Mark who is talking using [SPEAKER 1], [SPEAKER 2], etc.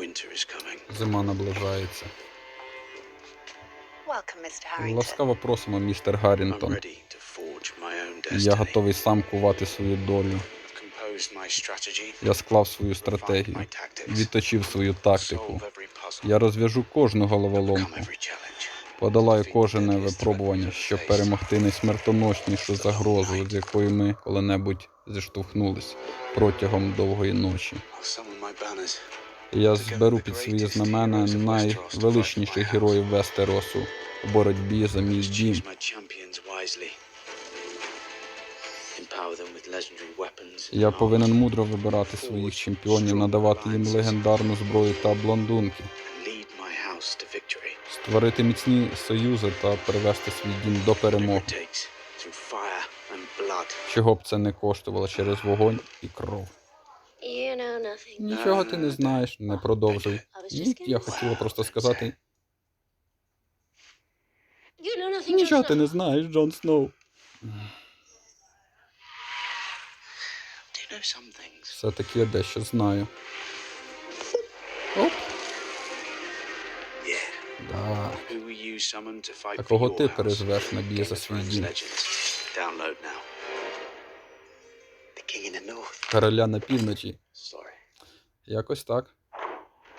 [SPEAKER 1] Winter is coming.
[SPEAKER 2] Зима наближається.
[SPEAKER 3] Welcome, Mr. Harrington.
[SPEAKER 2] Ласкаво просимо, містер Гаррінтон.
[SPEAKER 1] ready to forge my own
[SPEAKER 2] Я готовий сам кувати свою долю.
[SPEAKER 1] I've composed my strategy,
[SPEAKER 2] Я склав свою стратегію,
[SPEAKER 1] my tactics,
[SPEAKER 2] відточив свою тактику.
[SPEAKER 1] solve every puzzle,
[SPEAKER 2] Я розв'яжу кожну головоломку,
[SPEAKER 1] every
[SPEAKER 2] подолаю кожне випробування, щоб перемогти найсмертоноснішу загрозу, з якою ми коли-небудь зіштовхнулись протягом довгої ночі. Я зберу під свої знамена найвеличніших героїв Вестеросу у боротьбі за мій дім. Я повинен мудро вибирати своїх чемпіонів, надавати їм легендарну зброю та блондунки, створити міцні союзи та привести свій дім до перемоги. Чого б це не коштувало через вогонь і кров.
[SPEAKER 4] You know nothing.
[SPEAKER 2] Нічого ти не знаєш, не продовжуй. Ні, я хотіла просто сказати,
[SPEAKER 4] You know nothing.
[SPEAKER 2] нічого ти не знаєш, Джон Сноу. Все-таки я дещо знаю. Оп, да. А кого ти перезвеш на бій за свій дім? Короля на півночі. Якось так.